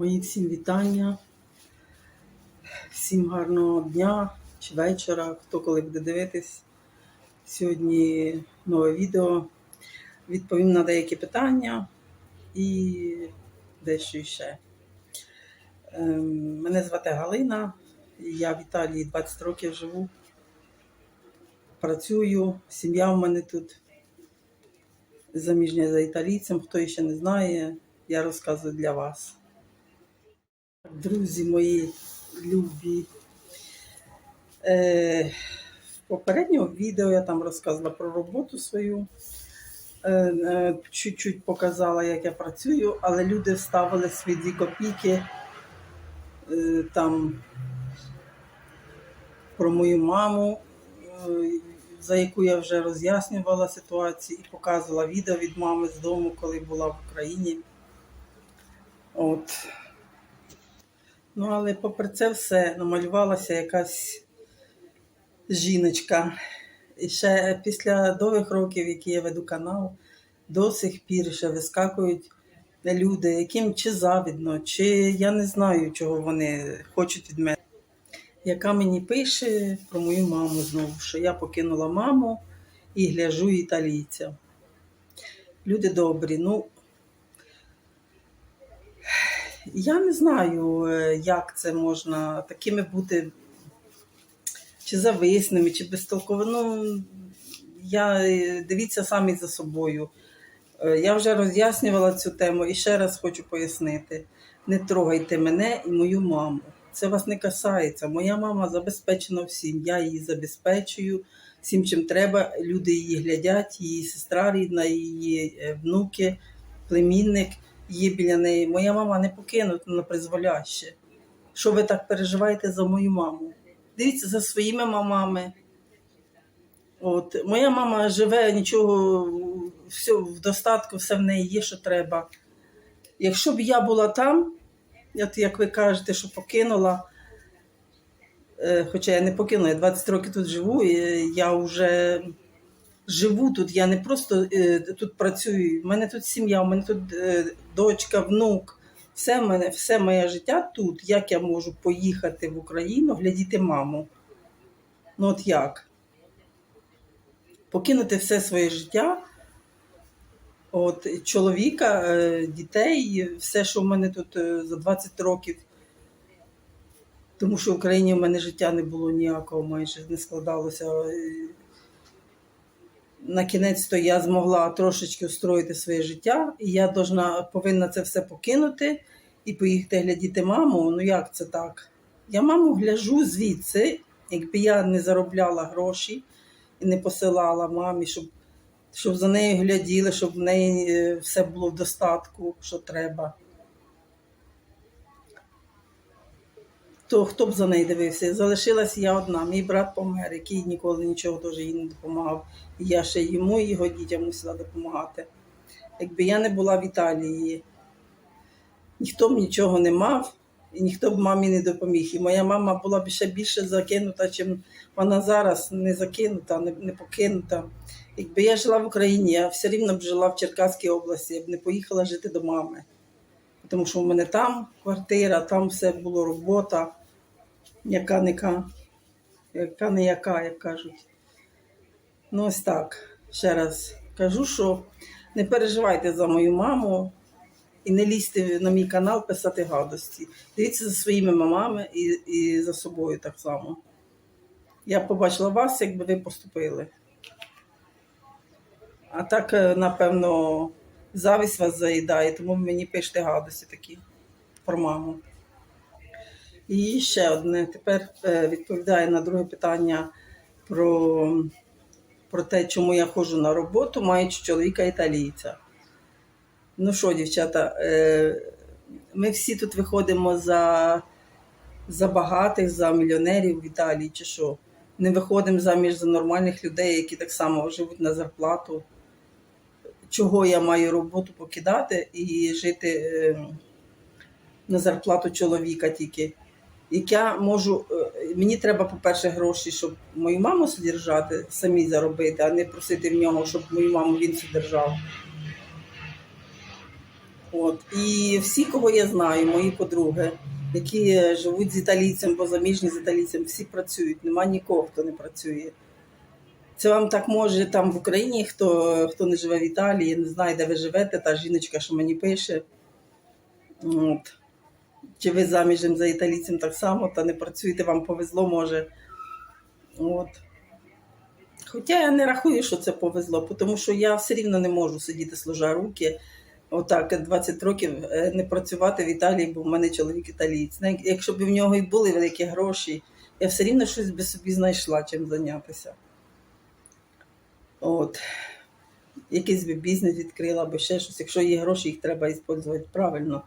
Мої всім вітання, всім гарного дня чи вечора, хто коли буде дивитись. Сьогодні нове відео. Відповім на деякі питання і дещо ще. Ем, Мене звати Галина, я в Італії 20 років живу. Працюю, сім'я в мене тут заміжня за італійцем. Хто ще не знає, я розказую для вас. Друзі мої любі. Е, в попередньому відео я там розказала про роботу свою. Е, е, чуть-чуть показала, як я працюю, але люди вставили свої дві копійки там про мою маму, за яку я вже роз'яснювала ситуацію і показувала відео від мами з дому, коли була в Україні. От. Ну, але попри це все намалювалася якась жіночка. І ще після довгих років, які я веду канал, до сих пір ще вискакують люди, яким чи завідно, чи я не знаю, чого вони хочуть від мене. Яка мені пише про мою маму знову, що я покинула маму і гляжу італійця. Люди добрі, ну я не знаю, е, як це можна такими бути, чи зависними, чи безтолково. Ну, я е, дивіться самі за собою. Е, Я вже роз'яснювала цю тему і ще раз хочу пояснити: не трогайте мене і мою маму. Це вас не касається. Моя мама забезпечена всім. Я її забезпечую всім, чим треба. Люди її глядять, її сестра рідна, її внуки, племінник є біля неї. Моя мама не покинута на призволяще. Що ви так переживаєте за мою маму? Дивіться за своїми мамами. От, моя мама живе, нічого, все в достатку, все в неї є, що треба. Якщо б я була там, от як ви кажете, що покинула, е, хоча я не покинула, я 20 років тут живу, і я вже живу тут, я не просто е, тут працюю. У мене тут сім'я, у мене тут е, дочка, внук. Все, мене, все моє життя тут. Як я можу поїхати в Україну, глядіти маму? Ну от як? Покинути все своє життя, от, чоловіка, е, дітей, все, що в мене тут за 20 років. Тому що в Україні в мене життя не було ніякого, майже не складалося. На кінець то я змогла трошечки устроїти своє життя, і я должна, повинна це все покинути і поїхати глядіти маму. Ну як це так? Я маму гляжу звідси, якби я не заробляла гроші і не посилала мамі, щоб, щоб за нею гляділи, щоб в неї е, все було в достатку, що треба. То хто б за нею дивився? Залишилась я одна. Мій брат помер, який ніколи нічого теж їй не допомагав. І я ще йому і його дітям мусила допомагати. Якби я не була в Італії, ніхто б нічого не мав, і ніхто б мамі не допоміг. І моя мама була б ще більше закинута, чим вона зараз не закинута, не покинута. Якби я жила в Україні, я все рівно б жила в Черкаській області, я б не поїхала жити до мами. Тому що в мене там квартира, там все було робота, яка ника, яка не яка, як кажуть. Ну, ось так. Ще раз кажу, що не переживайте за мою маму і не лізьте на мій канал писати гадості. Дивіться за своїми мамами і, і за собою так само. Я побачила вас, якби ви поступили. А так, е, напевно, завість вас заїдає, тому мені пишете гадості такі про маму. І ще одне. Тепер е, відповідає на друге питання про, про те, чому я ходжу на роботу, маючи чоловіка італійця. Ну що, дівчата, е, ми всі тут виходимо за, за багатих, за мільйонерів в Італії чи що. Не виходимо заміж за нормальних людей, які так само живуть на зарплату. Чого я маю роботу покидати і жити е, на зарплату чоловіка тільки. Як я можу, е, мені треба, по-перше, гроші, щоб мою маму содержати, самі заробити, а не просити в нього, щоб мою маму він содержав. От. І всі, кого я знаю, мої подруги, які живуть з італійцем, позаміжні з італійцем, всі працюють. Нема нікого, хто не працює. Це вам так може там в Україні, хто, хто не живе в Італії, не знає, де ви живете, та жіночка, що мені пише. От. Чи ви заміжем за італійцем так само, та не працюєте, вам повезло, може. От. Хоча я не рахую, що це повезло, тому що я все рівно не можу сидіти сложа руки. Отак 20 років е, не працювати в Італії, бо в мене чоловік італієць. Якщо б в нього і були великі гроші, я все рівно щось би собі знайшла чим зайнятися. От. Якийсь би бізнес відкрила або ще щось. Якщо є гроші, їх треба використовувати правильно.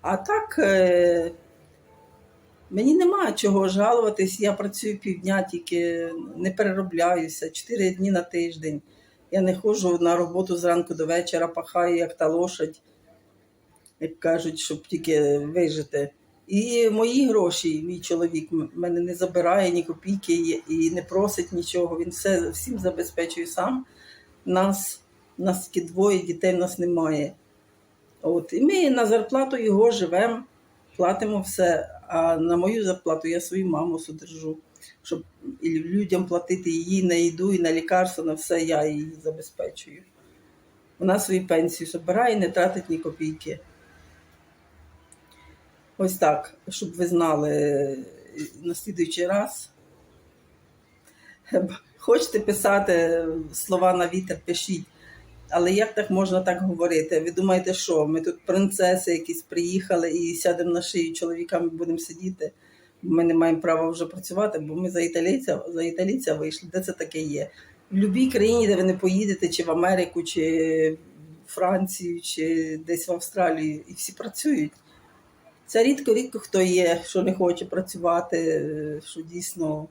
А так, е, мені немає чого жалуватись. Я працюю півдня, тільки не переробляюся, 4 дні на тиждень. Я не ходжу на роботу зранку до вечора, пахаю, як та лошадь, як кажуть, щоб тільки вижити. І мої гроші, мій чоловік мене не забирає ні копійки і- не просить нічого. Він все всім забезпечує сам. Нас, нас тільки двоє дітей нас немає. От. І ми на зарплату його живемо, платимо все. А на мою зарплату я свою маму содержу, щоб людям платити її на їду, і на лікарство, на все я її забезпечую. Вона свою пенсію збирає і не тратить ні копійки. Ось так, щоб ви знали на слідуючий раз. Хочете писати слова на вітер, пишіть. Але як так можна так говорити? Ви думаєте, що ми тут принцеси якісь приїхали і сядемо на шию чоловіками будемо сидіти? Ми не маємо права вже працювати, бо ми за італійця, за італійця вийшли. Де це таке є? В будь-якій країні, де ви не поїдете, чи в Америку, чи в Францію, чи десь в Австралію, і всі працюють. Це рідко-рідко хто є, що не хоче працювати, е, що дійсно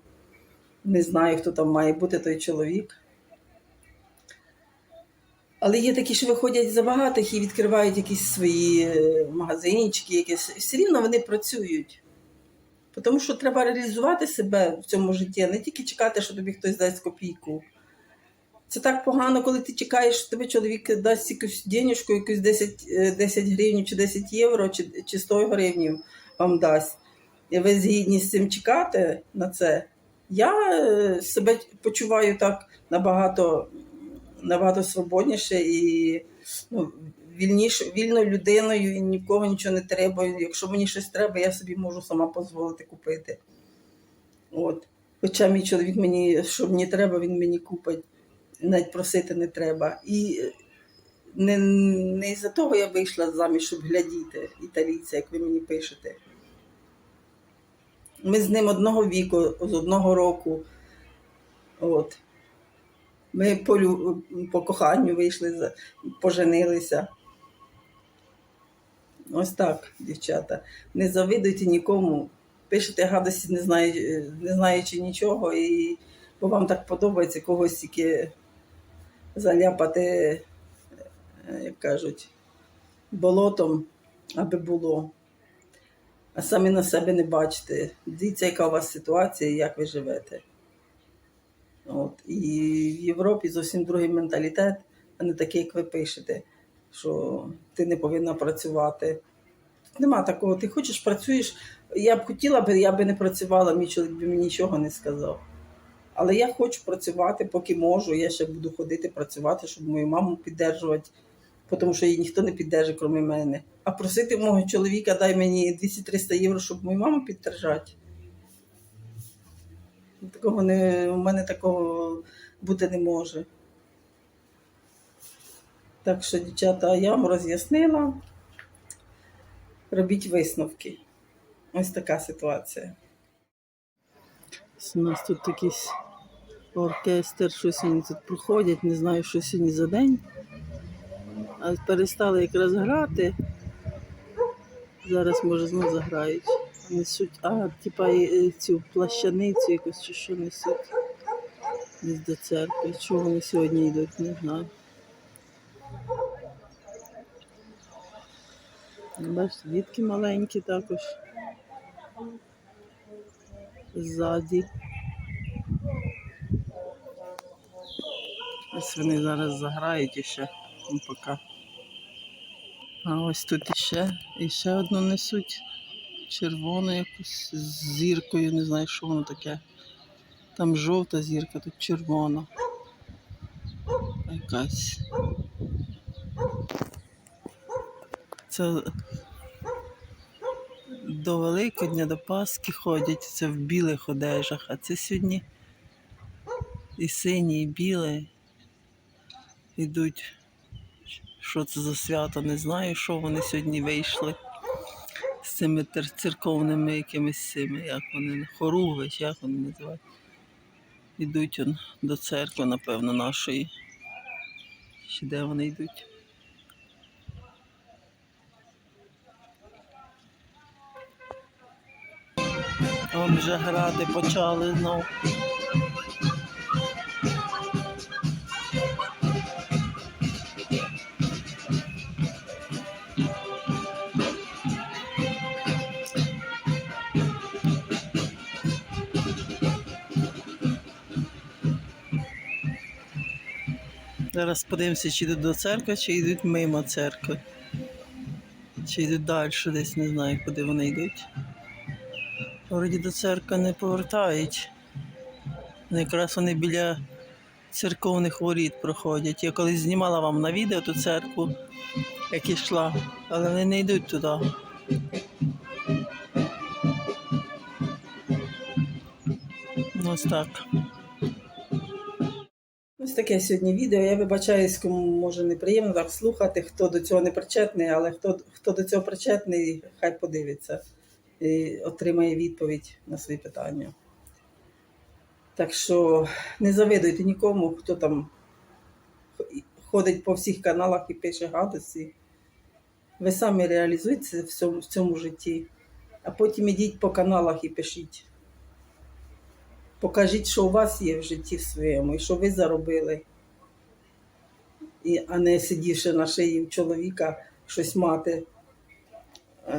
не знаю, хто там має бути той чоловік. Але є такі, що виходять за багатих і відкривають якісь свої е, магазинчики, якісь. Все рівно вони працюють. Тому що треба реалізувати себе в цьому житті, не тільки чекати, що тобі хтось дасть копійку. Це так погано, коли ти чекаєш, що тобі чоловік дасть якусь денежку, якусь 10, е, 10 гривень чи 10 євро, чи, чи 100 гривень вам дасть. І ви згідні з цим чекати на це. Я е, себе почуваю так набагато, набагато свободніше і ну, вільніше, вільною людиною, і нікого нічого не треба. Якщо мені щось треба, я собі можу сама дозволити купити. От. Хоча мій чоловік мені, що мені треба, він мені купить. Навіть просити не треба. І не, не із-за того я вийшла заміж, щоб глядіти італійця, як ви мені пишете. Ми з ним одного віку, з одного року. От. Ми по, по коханню вийшли, поженилися. Ось так, дівчата. Не завидуйте нікому. Пишете гадості, не, знаю, не знаючи нічого, і, бо вам так подобається когось тільки заляпати, е, як кажуть, болотом, аби було. А самі на себе не бачите. Дивіться, яка у вас ситуація і як ви живете. От. І в Європі зовсім другий менталітет, а не такий, як ви пишете, що ти не повинна працювати. Нема такого. Ти хочеш, працюєш. Я б хотіла я би не працювала, мій чоловік би мені нічого не сказав. Але я хочу працювати, поки можу. Я ще буду ходити працювати, щоб мою маму піддержувати, тому що її ніхто не піддержить, крім мене. А просити мого чоловіка, дай мені 200-300 євро, щоб мою маму підтримати. Такого не, у мене такого бути не може. Так що, дівчата, я вам роз'яснила. Робіть висновки. Ось така ситуація. У нас тут якийсь оркестр, щось вони тут проходять, не знаю, що сьогодні за день. А перестали якраз грати. Зараз, може, знову заграють. Несуть, а, типа і цю плащаницю якусь чи що несуть. Десь до церкви. Чого вони сьогодні йдуть, не знаю. Бачите, дітки маленькі також. Ззаді. Ось вони зараз заграють і ще ну, поки. А ось тут іще, іще одну несуть. Червону якусь з зіркою, не знаю, що воно таке. Там жовта зірка, тут червона. Якась. Це до Великодня, до Пасхи ходять, це в білих одежах, а це сьогодні і сині, і біле. Ідуть. Що це за свято? Не знаю, що вони сьогодні вийшли з цими церковними якимись цими, як вони, хоругви, чи як вони називають. Ідуть он до церкви, напевно, нашої. Чи де вони йдуть? Он вже грати почали знов. Зараз подивимося, чи йдуть до церкви, чи йдуть мимо церкви. Чи йдуть далі, десь не знаю, куди вони йдуть. Вроді до церкви не повертають. Ну, Якраз вони біля церковних воріт проходять. Я колись знімала вам на відео ту церкву, як йшла, але вони не йдуть туди. Ну, Ось так. Таке сьогодні відео. Я вибачаюсь, кому може неприємно так слухати, хто до цього не причетний, але хто, хто до цього причетний, хай подивиться і отримає відповідь на свої питання. Так що не завидуйте нікому, хто там ходить по всіх каналах і пише гадості. Ви самі реалізуєтеся в цьому, в цьому житті, а потім ідіть по каналах і пишіть. Покажіть, що у вас є в житті своєму, і що ви заробили, і, а не сидівши на шиї в чоловіка щось мати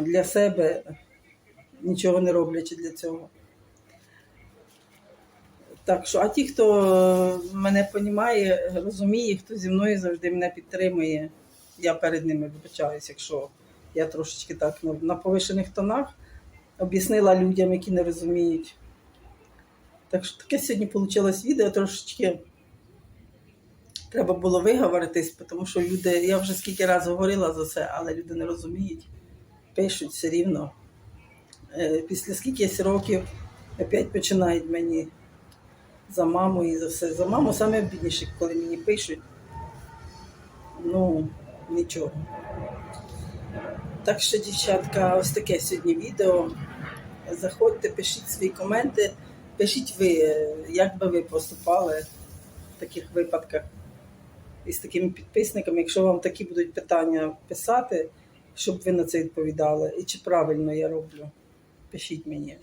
для себе, нічого не роблячи для цього. Так що, а ті, хто мене понімає, розуміє, хто зі мною завжди мене підтримує, я перед ними вибачаюсь, якщо я трошечки так на повишених тонах об'яснила людям, які не розуміють. Так що таке сьогодні вийшло відео трошечки. Треба було виговоритись, тому що люди, я вже скільки разів говорила за це, але люди не розуміють, пишуть все рівно. Е, Після скількись років опять починають мені за маму і за все. За маму саме бідніше, коли мені пишуть. Ну, нічого. Так що, дівчатка, ось таке сьогодні відео. Заходьте, пишіть свої коменти. Пишіть ви, е, як би ви поступали в таких випадках із такими підписниками, якщо вам такі будуть питання писати, щоб ви на це відповідали, і чи правильно я роблю. Пишіть мені.